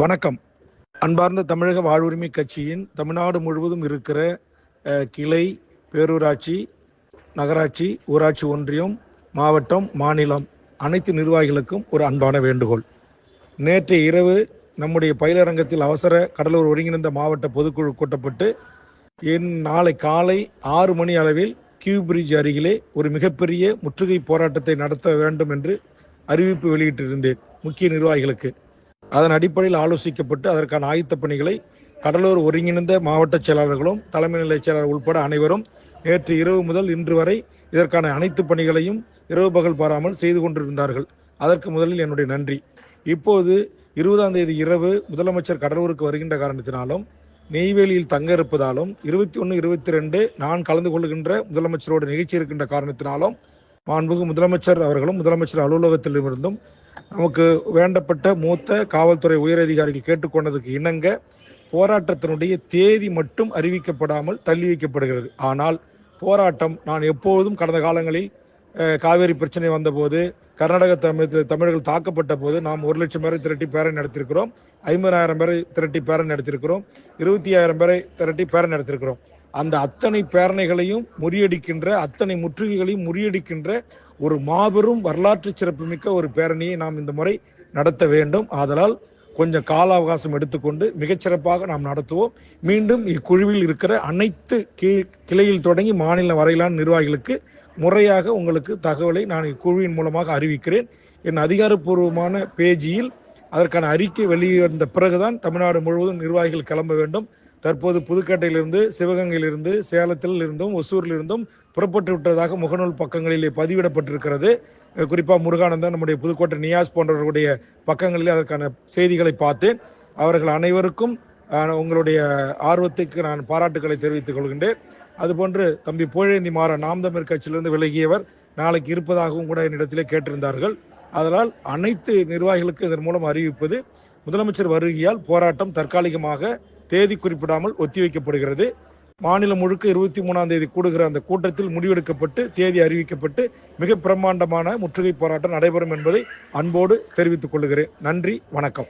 வணக்கம். அன்பார்ந்த தமிழக வாழ்வுரிமை கட்சியின் தமிழ்நாடு முழுவதும் இருக்கிற கிளை பேரூராட்சி நகராட்சி ஊராட்சி ஒன்றியம் மாவட்டம் மாநிலம் அனைத்து நிர்வாகிகளுக்கும் ஒரு அன்பான வேண்டுகோள். நேற்று இரவு நம்முடைய பயிலரங்கத்தில் அவசர கடலூர் ஒருங்கிணைந்த மாவட்ட பொதுக்குழு கூட்டப்பட்டு என் நாளை காலை ஆறு மணி அளவில் கியூ பிரிட்ஜ் அருகிலே ஒரு மிகப்பெரிய முற்றுகை போராட்டத்தை நடத்த வேண்டும் என்று அறிவிப்பு வெளியிட்டிருந்தேன் முக்கிய நிர்வாகிகளுக்கு. அதன் அடிப்படையில் ஆலோசிக்கப்பட்டு அதற்கான ஆயத்த பணிகளை கடலூர் ஒருங்கிணைந்த மாவட்ட செயலாளர்களும் தலைமை நிலைய செயலாளர் உட்பட அனைவரும் நேற்று இரவு முதல் இன்று வரை இதற்கான அனைத்து பணிகளையும் இரவு பகல் பாராமல் செய்து கொண்டிருந்தார்கள். அதற்கு முதலில் என்னுடைய நன்றி. இப்போது இருபதாம் தேதி இரவு முதலமைச்சர் கடலூருக்கு வருகின்ற காரணத்தினாலும் நெய்வேலியில் தங்க இருப்பதாலும் இருபத்தி ஒன்று இருபத்தி ரெண்டு நான் கலந்து கொள்கின்ற முதலமைச்சரோட நிகழ்ச்சி இருக்கின்ற காரணத்தினாலும் மாண்புகு முதலமைச்சர் அவர்களும் முதலமைச்சர் அலுவலகத்திலிருந்தும் நமக்கு வேண்டப்பட்ட மூத்த காவல்துறை உயரதிகாரிகள் கேட்டுக்கொண்டதுக்கு இணங்க போராட்டத்தினுடைய தேதி மட்டும் அறிவிக்கப்படாமல் தள்ளி வைக்கப்படுகிறது. ஆனால் போராட்டம் நான் எப்போதும் கடந்த காலங்களில் காவேரி பிரச்சனை வந்தபோது கர்நாடக தமிழ் தமிழர்கள் தாக்கப்பட்ட போது நாம் ஒரு லட்சம் பேரை திரட்டி பேரணி நடத்தியிருக்கிறோம். ஐம்பதாயிரம் பேரை திரட்டி பேரணி நடத்தியிருக்கிறோம். இருபத்தி ஆயிரம் பேரை திரட்டி பேரணி நடத்தியிருக்கிறோம். அந்த அத்தனை பேரணைகளையும் முறியடிக்கின்ற அத்தனை முற்றுகைகளையும் முறியடிக்கின்ற ஒரு மாபெரும் வரலாற்று சிறப்புமிக்க ஒரு பேரணியை நாம் இந்த முறை நடத்த வேண்டும். ஆதலால் கொஞ்சம் கால அவகாசம் எடுத்துக்கொண்டு மிகச்சிறப்பாக நாம் நடத்துவோம். மீண்டும் இக்குழுவில் இருக்கிற அனைத்து கிளையில் தொடங்கி மாநில வரையிலான நிர்வாகிகளுக்கு முறையாக உங்களுக்கு தகவலை நான் இக்குழுவின் மூலமாக அறிவிக்கிறேன். என் அதிகாரப்பூர்வமான பேஜியில் அதற்கான அறிக்கை வெளியே வந்த பிறகுதான் தமிழ்நாடு முழுவதும் நிர்வாகிகள் கிளம்ப வேண்டும். தற்போது புதுக்கோட்டையிலிருந்து சிவகங்கையிலிருந்து சேலத்தில் இருந்தும் ஒசூரில் இருந்தும் புறப்பட்டு விட்டதாக முகநூல் பக்கங்களிலே பதிவிடப்பட்டிருக்கிறது. குறிப்பாக முருகானந்தன் நம்முடைய புதுக்கோட்டை நியாஸ் போன்றவர்களுடைய பக்கங்களில் அதற்கான செய்திகளை பார்த்தேன். அவர்கள் அனைவருக்கும் உங்களுடைய ஆர்வத்துக்கு நான் பாராட்டுகளை தெரிவித்துக் கொள்கின்றேன். அதுபோன்று தம்பி புகழேந்தி மாற நாம் தமிழ் கட்சியிலிருந்து விலகியவர் நாளைக்கு இருப்பதாகவும் கூட என்னிடத்திலே கேட்டிருந்தார்கள். அதனால் அனைத்து நிர்வாகிகளுக்கு இதன் மூலம் அறிவிப்பது. முதலமைச்சர் வருகையால் போராட்டம் தற்காலிகமாக தேதி குறிப்பிடாமல் ஒத்திவைக்கப்படுகிறது. மாநிலம் முழுக்க இருபத்தி மூணாம் தேதி கூடுகிற அந்த கூட்டத்தில் முடிவெடுக்கப்பட்டு தேதி அறிவிக்கப்பட்டு மிக பிரம்மாண்டமான முற்றுகை போராட்டம் நடைபெறும் என்பதை அன்போடு தெரிவித்துக் கொள்கிறேன். நன்றி வணக்கம்.